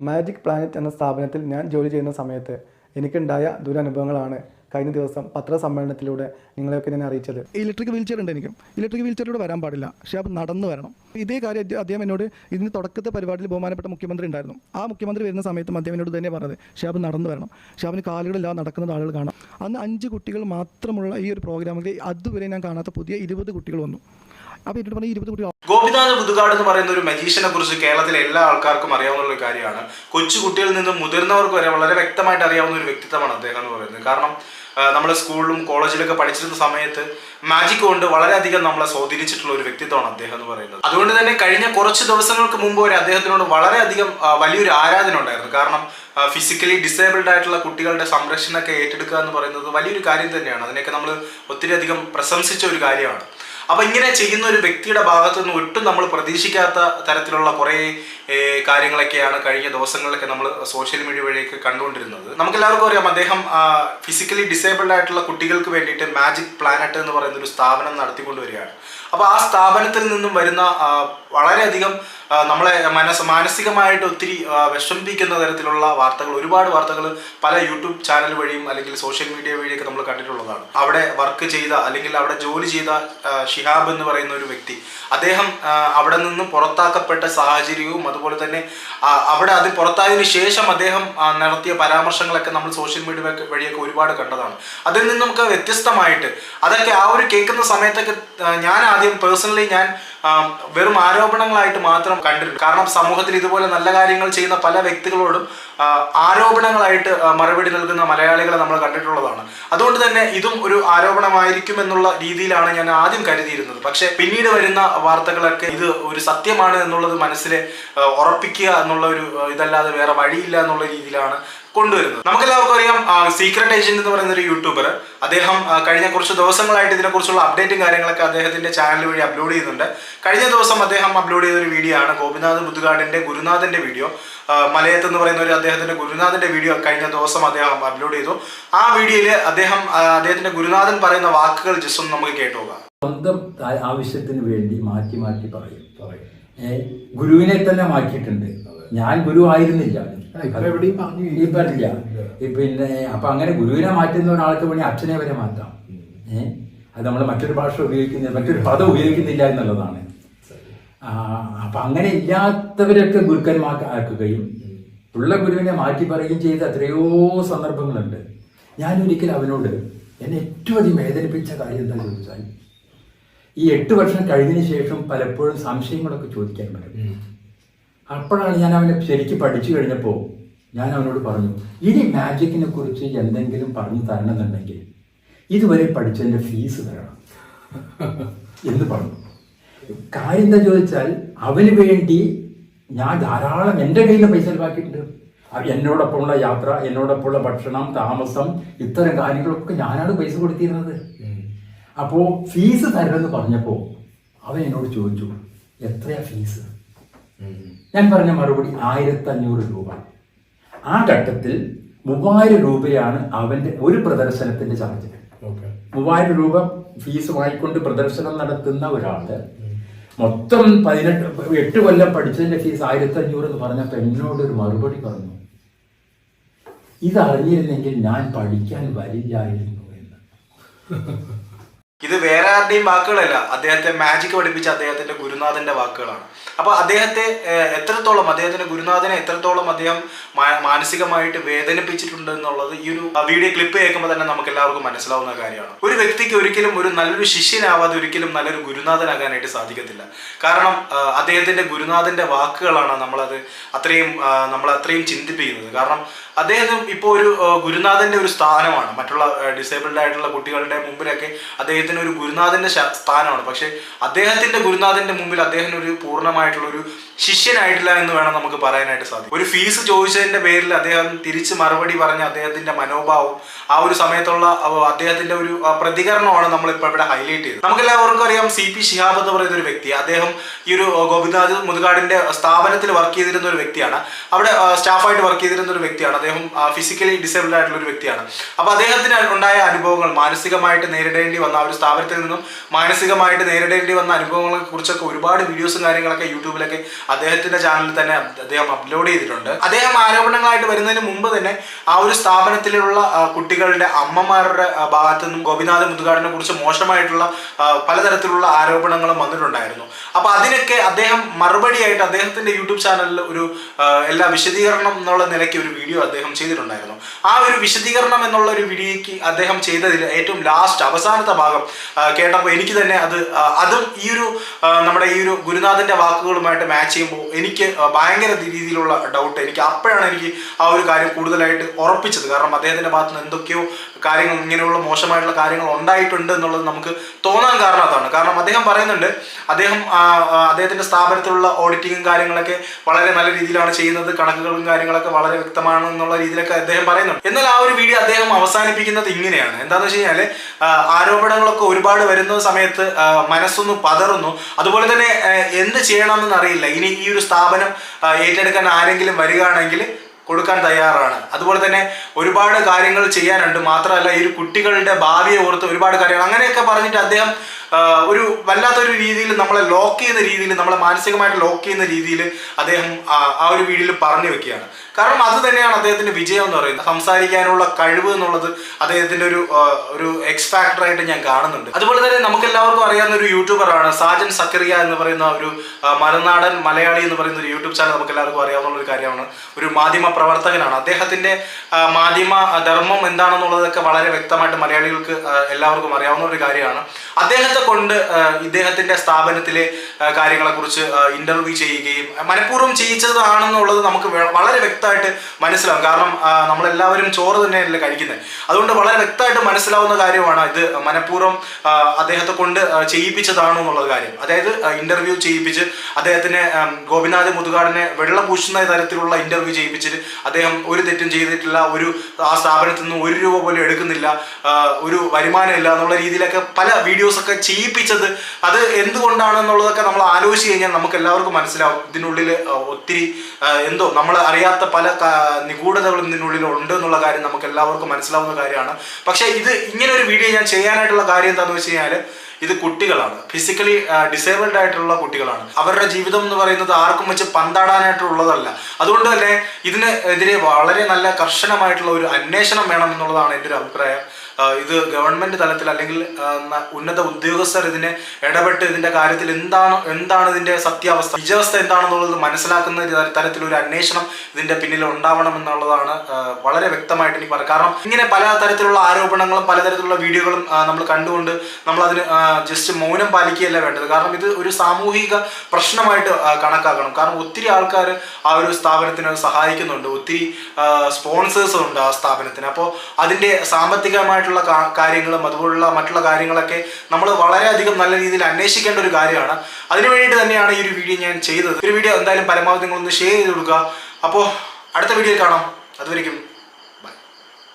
Magic planet എന്ന സ്ഥാപനത്തിൽ ഞാൻ ജോലി ചെയ്യുന്ന സമയത്ത് എനിക്കുണ്ടായ ദുരനുഭവങ്ങളാണ് കഴിഞ്ഞ ദിവസം പത്രസമ്മേളനത്തിലൂടെ നിങ്ങളെയൊക്കെ ഞാൻ അറിയിച്ചത്. ഇലക്ട്രിക് വീൽ ചെയർ ഉണ്ട് എനിക്ക്. ഇലക്ട്രിക് വീൽ ചെയറിലൂടെ വരാൻ പാടില്ല. പക്ഷേ അത് നടന്നു വരണം. ഇതേ കാര്യം അദ്ദേഹം എന്നോട് ഇതിന് തുടക്കത്തെ പരിപാടിയിൽ ബഹുമാനപ്പെട്ട മുഖ്യമന്ത്രി ഉണ്ടായിരുന്നു. ആ മുഖ്യമന്ത്രി വരുന്ന സമയത്തും അദ്ദേഹം എന്നോട് തന്നെ പറഞ്ഞത്. ഷാബ് നടന്നു വരണം. ഷാബിന് കാലുകളില്ലാതെ നടക്കുന്ന ആളുകൾ കാണാം. അന്ന് അഞ്ച് കുട്ടികൾ മാത്രമുള്ള ഈ ഒരു പ്രോഗ്രാമിൽ അതുവരെ ഞാൻ കാണാത്ത പുതിയ ഇരുപത് കുട്ടികൾ വന്നു. അപ്പോൾ പറഞ്ഞ ഇരുപത് കുട്ടികൾ. ഗോപിനാഥ് മുതുകാട് എന്ന് പറയുന്ന ഒരു മജീഷ്യനെ കുറിച്ച് കേരളത്തിലെ എല്ലാ ആൾക്കാർക്കും അറിയാവുന്ന ഒരു കാര്യമാണ്. കൊച്ചു കുട്ടികളിൽ നിന്നും മുതിർന്നവർക്ക് വരെ വളരെ വ്യക്തമായിട്ട് അറിയാവുന്ന ഒരു വ്യക്തിത്വമാണ് അദ്ദേഹം എന്ന് പറയുന്നത്. കാരണം നമ്മൾ സ്കൂളിലും കോളേജിലൊക്കെ പഠിച്ചിരുന്ന സമയത്ത് മാജിക് കൊണ്ട് വളരെയധികം നമ്മളെ സ്വാധീനിച്ചിട്ടുള്ള ഒരു വ്യക്തിത്വമാണ് അദ്ദേഹം എന്ന് പറയുന്നത്. അതുകൊണ്ട് തന്നെ കഴിഞ്ഞ കുറച്ച് ദിവസങ്ങൾക്ക് മുമ്പ് വരെ അദ്ദേഹത്തിനോട് വളരെയധികം വലിയൊരു ആരാധന ഉണ്ടായിരുന്നു. കാരണം ഫിസിക്കലി ഡിസേബിൾഡ് ആയിട്ടുള്ള കുട്ടികളുടെ സംരക്ഷണമൊക്കെ ഏറ്റെടുക്കുക എന്ന് പറയുന്നത് വലിയൊരു കാര്യം തന്നെയാണ്. അതിനൊക്കെ നമ്മൾ ഒത്തിരി അധികം പ്രശംസിച്ച ഒരു കാര്യമാണ്. അപ്പൊ ഇങ്ങനെ ചെയ്യുന്ന ഒരു വ്യക്തിയുടെ ഭാഗത്തു നിന്ന് ഒട്ടും നമ്മൾ പ്രതീക്ഷിക്കാത്ത തരത്തിലുള്ള കുറേ കാര്യങ്ങളൊക്കെയാണ് കഴിഞ്ഞ ദിവസങ്ങളിലൊക്കെ നമ്മൾ സോഷ്യൽ മീഡിയ വഴിയൊക്കെ കണ്ടുകൊണ്ടിരുന്നത്. നമുക്കെല്ലാവർക്കും അറിയാം അദ്ദേഹം ഫിസിക്കലി ഡിസേബിൾഡ് ആയിട്ടുള്ള കുട്ടികൾക്ക് വേണ്ടിയിട്ട് മാജിക് പ്ലാനറ്റ് എന്ന് പറയുന്ന ഒരു സ്ഥാപനം നടത്തിക്കൊണ്ടുവരികയാണ്. അപ്പോൾ ആ സ്ഥാപനത്തിൽ നിന്നും വരുന്ന വളരെയധികം നമ്മളെ മനസ് മാനസികമായിട്ട് ഒത്തിരി വിഷമിപ്പിക്കുന്ന തരത്തിലുള്ള വാർത്തകൾ ഒരുപാട് വാർത്തകൾ പല യൂട്യൂബ് ചാനൽ വഴിയും അല്ലെങ്കിൽ സോഷ്യൽ മീഡിയ വഴിയൊക്കെ നമ്മൾ കണ്ടിട്ടുള്ളതാണ്. അവിടെ വർക്ക് ചെയ്ത അല്ലെങ്കിൽ അവിടെ ജോലി ചെയ്ത ഷിഹാബ് എന്ന് പറയുന്ന ഒരു വ്യക്തി അദ്ദേഹം അവിടെ നിന്ന് പുറത്താക്കപ്പെട്ട സാഹചര്യവും അതുപോലെ തന്നെ അവിടെ അത് പുറത്തായതിനു ശേഷം അദ്ദേഹം നടത്തിയ പരാമർശങ്ങളൊക്കെ നമ്മൾ സോഷ്യൽ മീഡിയ വഴിയൊക്കെ ഒരുപാട് കണ്ടതാണ്. അതിൽ നിന്ന് നമുക്ക് വ്യത്യസ്തമായിട്ട് അതൊക്കെ ആ ഒരു കേൾക്കുന്ന സമയത്തൊക്കെ ഞാൻ ആദ്യം പേഴ്സണലി ഞാൻ വെറും ആരോപണങ്ങളായിട്ട് മാത്രം കണ്ടിരുന്നു കാരണം സമൂഹത്തിൽ ഇതുപോലെ നല്ല കാര്യങ്ങൾ ചെയ്യുന്ന പല വ്യക്തികളോടും ആരോപണങ്ങളായിട്ട് മറുപടി നൽകുന്ന മലയാളികളെ നമ്മൾ കണ്ടിട്ടുള്ളതാണ്. അതുകൊണ്ട് തന്നെ ഇതും ഒരു ആരോപണമായിരിക്കും എന്നുള്ള രീതിയിലാണ് ഞാൻ ആദ്യം കരുതിയിരുന്നത്. പക്ഷേ പിന്നീട് വരുന്ന വാർത്തകളൊക്കെ ഇത് ഒരു സത്യമാണ് എന്നുള്ളത് മനസ്സിൽ ഉറപ്പിക്കുക എന്നുള്ള ഒരു ഇതല്ലാതെ വേറെ വഴിയില്ല എന്നുള്ള രീതിയിലാണ് കൊണ്ടുവരുന്നത്. നമുക്കെല്ലാവർക്കും അറിയാം സീക്രട്ട് ഏജന്റ് എന്ന് പറയുന്ന ഒരു യൂട്യൂബർ അദ്ദേഹം കഴിഞ്ഞ കുറച്ച് ദിവസങ്ങളായിട്ട് ഇതിനെക്കുറിച്ചുള്ള അപ്ഡേറ്റും കാര്യങ്ങളൊക്കെ അദ്ദേഹത്തിന്റെ ചാനൽ വഴി അപ്ലോഡ് ചെയ്യുന്നുണ്ട്. കഴിഞ്ഞ ദിവസം അദ്ദേഹം അപ്ലോഡ് ചെയ്ത ഒരു വീഡിയോ ആണ് ഗോപിനാഥ് മുതുകാടിന്റെ ഗുരുനാഥന്റെ വീഡിയോ മലയത്ത് എന്ന് പറയുന്ന ഒരു അദ്ദേഹത്തിന്റെ ഗുരുനാഥന്റെ വീഡിയോ കഴിഞ്ഞ ദിവസം അദ്ദേഹം അപ്ലോഡ് ചെയ്തു. ആ വീഡിയോയിൽ അദ്ദേഹം അദ്ദേഹത്തിന്റെ ഗുരുനാഥൻ പറയുന്ന വാക്കുകൾ ജസ്റ്റ് ഒന്ന് നമുക്ക് കേട്ടു നോക്കാം. സ്വന്തം ആവശ്യത്തിന് വേണ്ടി മാറ്റി മാറ്റി പറയും ഗുരുവിനെ തന്നെ മാറ്റിയിട്ടുണ്ട്. ഞാൻ ഗുരു ആയിരുന്നില്ല. ഈ പിന്നെ അപ്പൊ അങ്ങനെ ഗുരുവിനെ മാറ്റുന്ന ഒരാൾക്ക് വേണ്ടി അച്ഛനെ വരെ മാറ്റാം. ഏഹ് അത് നമ്മൾ മറ്റൊരു ഭാഷ ഉപയോഗിക്കുന്നില്ല മറ്റൊരു പദം ഉപയോഗിക്കുന്നില്ല എന്നുള്ളതാണ്. അപ്പൊ അങ്ങനെ ഇല്ലാത്തവരൊക്കെ ഗുരുക്കന്മാർക്കാക്കുകയും ഉള്ള ഗുരുവിനെ മാറ്റി പറയുകയും ചെയ്ത എത്രയോ സന്ദർഭങ്ങളുണ്ട്. ഞാൻ ഒരിക്കൽ അവനോട് എന്നെ ഏറ്റവും അധികം വേദനിപ്പിച്ച കാര്യം എന്താ ചോദിച്ചാൽ ഈ എട്ട് വർഷം കഴിഞ്ഞതിന് ശേഷം പലപ്പോഴും സംശയങ്ങളൊക്കെ ചോദിക്കാൻ പറ്റും. അപ്പോഴാണ് ഞാൻ അവനെ ശരിക്ക് പഠിച്ചു കഴിഞ്ഞപ്പോൾ ഞാൻ അവനോട് പറഞ്ഞു ഇനി മാജിക്കിനെ കുറിച്ച് എന്തെങ്കിലും പറഞ്ഞു തരണമെന്നുണ്ടെങ്കിൽ ഇതുവരെ പഠിച്ചതിന്റെ ഫീസ് തരണം. എന്ന് പറഞ്ഞു. കാര്യം എന്താ ചോദിച്ചാൽ അവന് വേണ്ടി ഞാൻ ധാരാളം എന്റെ കയ്യിൽ നിന്ന് പൈസ ചെലവാക്കിയിട്ടുണ്ട്. എന്നോടൊപ്പമുള്ള യാത്ര എന്നോടൊപ്പമുള്ള ഭക്ഷണം താമസം ഇത്തരം കാര്യങ്ങളൊക്കെ ഞാനാണ് പൈസ കൊടുത്തിരുന്നത്. അപ്പോൾ ഫീസ് തരണമെന്ന് പറഞ്ഞപ്പോൾ അവൻ എന്നോട് ചോദിച്ചു എത്രയാ ഫീസ് ഞാൻ പറഞ്ഞ മറുപടി ആയിരത്തി അഞ്ഞൂറ് രൂപ. ആ ഘട്ടത്തിൽ മൂവായിരം രൂപയാണ് അവന്റെ ഒരു പ്രദർശനത്തിന്റെ ചാർജ്. മൂവായിരം രൂപ ഫീസ് വാങ്ങിക്കൊണ്ട് പ്രദർശനം നടത്തുന്ന ഒരാൾ മൊത്തം പതിനെട്ട് എട്ട് കൊല്ലം പഠിച്ചതിന്റെ ഫീസ് ആയിരത്തി അഞ്ഞൂറ് എന്ന് പറഞ്ഞപ്പോൾ എന്നോട് ഒരു മറുപടി പറഞ്ഞു. ഇതറിഞ്ഞിരുന്നെങ്കിൽ ഞാൻ പഠിക്കാൻ വരില്ലായിരുന്നു എന്ന്. ഇത് വേറെ ആരുടെയും വാക്കുകളല്ല. അദ്ദേഹത്തെ മാജിക് പഠിപ്പിച്ച അദ്ദേഹത്തിന്റെ ഗുരുനാഥന്റെ വാക്കുകളാണ്. അപ്പൊ അദ്ദേഹത്തെ എത്രത്തോളം അദ്ദേഹത്തിന്റെ ഗുരുനാഥനെ എത്രത്തോളം അദ്ദേഹം മാനസികമായിട്ട് വേദനിപ്പിച്ചിട്ടുണ്ട് എന്നുള്ളത് ഈ ഒരു വീഡിയോ ക്ലിപ്പ് കേൾക്കുമ്പോൾ തന്നെ നമുക്ക് എല്ലാവർക്കും മനസ്സിലാവുന്ന കാര്യമാണ്. ഒരു വ്യക്തിക്ക് ഒരിക്കലും ഒരു നല്ലൊരു ശിഷ്യനാവാതെ ഒരിക്കലും നല്ലൊരു ഗുരുനാഥനാകാനായിട്ട് സാധിക്കത്തില്ല. കാരണം അദ്ദേഹത്തിന്റെ ഗുരുനാഥന്റെ വാക്കുകളാണ് നമ്മളത് അത്രയും നമ്മൾ അത്രയും ചിന്തിപ്പിക്കുന്നത്. കാരണം അദ്ദേഹം ഇപ്പോൾ ഒരു ഗുരുനാഥന്റെ ഒരു സ്ഥാനമാണ്. മറ്റുള്ള ഡിസേബിൾഡ് ആയിട്ടുള്ള കുട്ടികളുടെ മുമ്പിലൊക്കെ അദ്ദേഹത്തിന് ഒരു ഗുരുനാഥന്റെ സ്ഥാനമാണ്. പക്ഷെ അദ്ദേഹത്തിന്റെ ഗുരുനാഥന്റെ മുമ്പിൽ അദ്ദേഹം ഒരു പൂർണമായിട്ടുള്ള ഒരു ശിഷ്യനായിട്ടില്ല എന്ന് വേണം നമുക്ക് പറയാനായിട്ട് സാധിക്കും. ഒരു ഫീസ് ചോദിച്ചതിന്റെ പേരിൽ അദ്ദേഹം തിരിച്ച് മറുപടി പറഞ്ഞ അദ്ദേഹത്തിന്റെ മനോഭാവം ആ ഒരു സമയത്തുള്ള അദ്ദേഹത്തിന്റെ ഒരു പ്രതികരണമാണ് നമ്മൾ ഇപ്പോൾ ഇവിടെ ഹൈലൈറ്റ് ചെയ്തത്. നമുക്ക് എല്ലാവർക്കും അറിയാം സി പി ഷിഹാബ് എന്ന് പറയുന്ന ഒരു വ്യക്തി അദ്ദേഹം ഈ ഒരു ഗോപിനാഥ് മുതുകാടിന്റെ സ്ഥാപനത്തിൽ വർക്ക് ചെയ്തിരുന്ന ഒരു വ്യക്തിയാണ്. അവിടെ സ്റ്റാഫായിട്ട് വർക്ക് ചെയ്തിരുന്ന ഒരു വ്യക്തിയാണ്. അദ്ദേഹം ഫിസിക്കലി ഡിസേബിൾഡ് ആയിട്ടുള്ള ഒരു വ്യക്തിയാണ്. അപ്പൊ അദ്ദേഹത്തിന് ഉണ്ടായ അനുഭവങ്ങൾ മാനസികമായിട്ട് നേരിടേണ്ടി വന്ന ആ ഒരു സ്ഥാപനത്തിൽ നിന്നും മാനസികമായിട്ട് നേരിടേണ്ടി വന്ന അനുഭവങ്ങളെ കുറിച്ചൊക്കെ ഒരുപാട് വീഡിയോസും കാര്യങ്ങളൊക്കെ യൂട്യൂബിലൊക്കെ അദ്ദേഹത്തിന്റെ ചാനലിൽ തന്നെ അദ്ദേഹം അപ്ലോഡ് ചെയ്തിട്ടുണ്ട്. അദ്ദേഹം ആരോപണങ്ങളായിട്ട് വരുന്നതിന് മുമ്പ് തന്നെ ആ ഒരു സ്ഥാപനത്തിലുള്ള കുട്ടികളുടെ അമ്മമാരുടെ ഭാഗത്ത് നിന്നും ഗോപിനാഥ് മുതുകാടിനെ കുറിച്ച് മോശമായിട്ടുള്ള പലതരത്തിലുള്ള ആരോപണങ്ങളും വന്നിട്ടുണ്ടായിരുന്നു. അപ്പൊ അതിനൊക്കെ അദ്ദേഹം മറുപടിയായിട്ട് അദ്ദേഹത്തിന്റെ യൂട്യൂബ് ചാനലിൽ ഒരു എല്ലാ വിശദീകരണം എന്നുള്ള നിലയ്ക്ക് ഒരു വീഡിയോ അദ്ദേഹം ചെയ്തിട്ടുണ്ടായിരുന്നു. ആ ഒരു വിശദീകരണം എന്നുള്ള ഒരു വീഡിയോയ്ക്ക് അദ്ദേഹം ചെയ്തതിൽ ഏറ്റവും ലാസ്റ്റ് അവസാനത്തെ ഭാഗം കേട്ടപ്പോൾ എനിക്ക് തന്നെ അത് അതും ഈ ഒരു നമ്മുടെ ഈ ഒരു ഗുരുനാഥന്റെ വാക്കുകളുമായിട്ട് മാച്ച് ചെയ്യുമ്പോൾ എനിക്ക് ഭയങ്കര രീതിയിലുള്ള ഡൗട്ട് എനിക്ക് അപ്പോഴാണ് എനിക്ക് ആ ഒരു കാര്യം കൂടുതലായിട്ട് ഉറപ്പിച്ചത്. കാരണം അദ്ദേഹത്തിന്റെ ഭാഗത്ത് നിന്ന് എന്തൊക്കെയോ കാര്യങ്ങൾ ഇങ്ങനെയുള്ള മോശമായിട്ടുള്ള കാര്യങ്ങൾ ഉണ്ടായിട്ടുണ്ട് എന്നുള്ളത് നമുക്ക് തോന്നാൻ കാരണം അതാണ്. കാരണം അദ്ദേഹം പറയുന്നുണ്ട് അദ്ദേഹം അദ്ദേഹത്തിന്റെ സ്ഥാപനത്തിലുള്ള ഓഡിറ്റിങ്ങും കാര്യങ്ങളൊക്കെ വളരെ നല്ല രീതിയിലാണ് ചെയ്യുന്നത് കണക്കുകളും കാര്യങ്ങളൊക്കെ വളരെ വ്യക്തമാണ് എന്നുള്ള രീതിയിലൊക്കെ അദ്ദേഹം പറയുന്നുണ്ട്. എന്നാൽ ആ ഒരു വീഡിയോ അദ്ദേഹം അവസാനിപ്പിക്കുന്നത് ഇങ്ങനെയാണ്. എന്താണെന്ന് വെച്ച് കഴിഞ്ഞാൽ ആരോപണങ്ങളൊക്കെ ഒരുപാട് വരുന്ന സമയത്ത് മനസ്സൊന്ന് പതറുന്നു. അതുപോലെ തന്നെ എന്ത് ചെയ്യണമെന്ന് അറിയില്ല. ഇനി ഈ ഒരു സ്ഥാപനം ഏറ്റെടുക്കാൻ ആരെങ്കിലും വരികയാണെങ്കിൽ കൊടുക്കാൻ തയ്യാറാണ്. അതുപോലെ തന്നെ ഒരുപാട് കാര്യങ്ങൾ ചെയ്യാനുണ്ട്. മാത്രമല്ല ഈ ഒരു കുട്ടികളുടെ ഭാവിയെ ഓർത്ത് ഒരുപാട് കാര്യങ്ങൾ. അങ്ങനെയൊക്കെ പറഞ്ഞിട്ട് അദ്ദേഹം ഒരു വല്ലാത്തൊരു രീതിയിൽ നമ്മളെ ലോക്ക് ചെയ്യുന്ന രീതിയിൽ നമ്മളെ മാനസികമായിട്ട് ലോക്ക് ചെയ്യുന്ന രീതിയിൽ അദ്ദേഹം ആ ഒരു വീഡിയോയിൽ പറഞ്ഞു വെക്കുകയാണ്. കാരണം അത് തന്നെയാണ് അദ്ദേഹത്തിന്റെ വിജയം എന്ന് പറയുന്നത്. സംസാരിക്കാനുള്ള കഴിവ് എന്നുള്ളത് അദ്ദേഹത്തിന്റെ ഒരു ഒരു എക്സ് ഫാക്ടർ ആയിട്ട് ഞാൻ കാണുന്നുണ്ട്. അതുപോലെ തന്നെ നമുക്ക് എല്ലാവർക്കും അറിയാവുന്ന ഒരു യൂട്യൂബറാണ് സാജൻ സക്കറിയ എന്ന് പറയുന്ന ഒരു മലനാടൻ മലയാളി എന്ന് പറയുന്ന ഒരു യൂട്യൂബ് ചാനൽ നമുക്ക് എല്ലാവർക്കും അറിയാവുന്ന ഒരു കാര്യമാണ്. ഒരു മാധ്യമ പ്രവർത്തകനാണ്. അദ്ദേഹത്തിന്റെ മാധ്യമ ധർമ്മം എന്താണെന്നുള്ളതൊക്കെ വളരെ വ്യക്തമായിട്ട് മലയാളികൾക്ക് എല്ലാവർക്കും അറിയാവുന്ന ഒരു കാര്യമാണ്. അദ്ദേഹത്തെ കൊണ്ട് ഇദ്ദേഹത്തിന്റെ സ്ഥാപനത്തിലെ കാര്യങ്ങളെ കുറിച്ച് ഇന്റർവ്യൂ ചെയ്യുകയും മനഃപൂർവം ചെയ്യിച്ചതാണെന്നുള്ളത് നമുക്ക് വളരെ വ്യക്തമായിട്ട് മനസ്സിലാവും. കാരണം നമ്മളെല്ലാവരും ചോറ് തന്നെയല്ലേ കഴിക്കുന്നത്. അതുകൊണ്ട് വളരെ വ്യക്തമായിട്ട് മനസ്സിലാവുന്ന കാര്യമാണ് ഇത്. മനഃപൂർവം അദ്ദേഹത്തെ കൊണ്ട് ചെയ്യിപ്പിച്ചതാണോ എന്നുള്ള കാര്യം. അതായത് ഇന്റർവ്യൂ ചെയ്യിപ്പിച്ച് അദ്ദേഹത്തിന് ഗോപിനാഥ് മുതുകാടിനെ വെള്ളം പൂശുന്ന തരത്തിലുള്ള ഇന്റർവ്യൂ ചെയ്യിപ്പിച്ചിട്ട് അദ്ദേഹം ഒരു തെറ്റും ചെയ്തിട്ടില്ല ഒരു ആ സ്ഥാപനത്തിൽ നിന്ന് ഒരു രൂപ പോലും എടുക്കുന്നില്ല ഒരു വരുമാനമില്ല എന്നുള്ള രീതിയിലൊക്കെ പല വീഡിയോസ് ഒക്കെ ചെയ്യിപ്പിച്ചത് അത് എന്തുകൊണ്ടാണെന്നുള്ളതൊക്കെ നമ്മൾ ആലോചിച്ച് കഴിഞ്ഞാൽ നമുക്ക് എല്ലാവർക്കും മനസ്സിലാവും ഇതിനുള്ളിൽ ഒത്തിരി എന്തോ നമ്മൾ അറിയാത്ത പല നിഗൂഢതകളും ഇതിനുള്ളിൽ ഉണ്ട് എന്നുള്ള കാര്യം നമുക്ക് എല്ലാവർക്കും മനസ്സിലാവുന്ന കാര്യമാണ്. പക്ഷേ ഇത് ഇങ്ങനെ ഒരു വീഡിയോ ഞാൻ ചെയ്യാനായിട്ടുള്ള കാര്യം എന്താണെന്ന് വെച്ച് കഴിഞ്ഞാൽ ഇത് കുട്ടികളാണ്. ഫിസിക്കലി ഡിസേബിൾഡ് ആയിട്ടുള്ള കുട്ടികളാണ്. അവരുടെ ജീവിതം എന്ന് പറയുന്നത് ആർക്കും വെച്ച് പന്താടാനായിട്ടുള്ളതല്ല അതുകൊണ്ട് തന്നെ ഇതിന് എതിരെ വളരെ നല്ല കർശനമായിട്ടുള്ള ഒരു അന്വേഷണം വേണം എന്നുള്ളതാണ് എന്റെ ഒരു അഭിപ്രായം. ഇത് ഗവൺമെന്റ് തലത്തിൽ അല്ലെങ്കിൽ ഉന്നത ഉദ്യോഗസ്ഥർ ഇതിനെ ഇടപെട്ട് ഇതിന്റെ കാര്യത്തിൽ എന്താണ് എന്താണ് ഇതിന്റെ സത്യാവസ്ഥ നിജാവസ്ഥ എന്താണെന്നുള്ളത് മനസ്സിലാക്കുന്ന തരത്തിൽ ഒരു അന്വേഷണം ഇതിന്റെ പിന്നിൽ ഉണ്ടാവണം എന്നുള്ളതാണ് വളരെ വ്യക്തമായിട്ട് എനിക്ക് പറയാം. കാരണം ഇങ്ങനെ പല തരത്തിലുള്ള ആരോപണങ്ങളും പലതരത്തിലുള്ള വീഡിയോകളും നമ്മൾ കണ്ടുകൊണ്ട് നമ്മൾ അതിന് ജസ്റ്റ് മൗനം പാലിക്കുകയല്ല വേണ്ടത്. കാരണം ഇത് ഒരു സാമൂഹിക പ്രശ്നമായിട്ട് കണക്കാക്കണം. കാരണം ഒത്തിരി ആൾക്കാർ ആ ഒരു സ്ഥാപനത്തിന് സഹായിക്കുന്നുണ്ട്. ഒത്തിരി സ്പോൺസേഴ്സ് ഉണ്ട് ആ സ്ഥാപനത്തിന്. അപ്പോൾ അതിന്റെ സാമ്പത്തികമായിട്ടുള്ള കാര്യങ്ങളും അതുപോലുള്ള മറ്റുള്ള കാര്യങ്ങളൊക്കെ നമ്മൾ വളരെയധികം നല്ല രീതിയിൽ അന്വേഷിക്കേണ്ട ഒരു കാര്യമാണ്. അതിനു വേണ്ടിയിട്ട് തന്നെയാണ് ഈ ഒരു വീഡിയോ ഞാൻ ചെയ്തത്. ഒരു വീഡിയോ എന്തായാലും പരമാവധി നിങ്ങളൊന്ന് ഷെയർ ചെയ്ത് കൊടുക്കുക. അപ്പോൾ അടുത്ത വീഡിയോയിൽ കാണാം. അതുവരെയും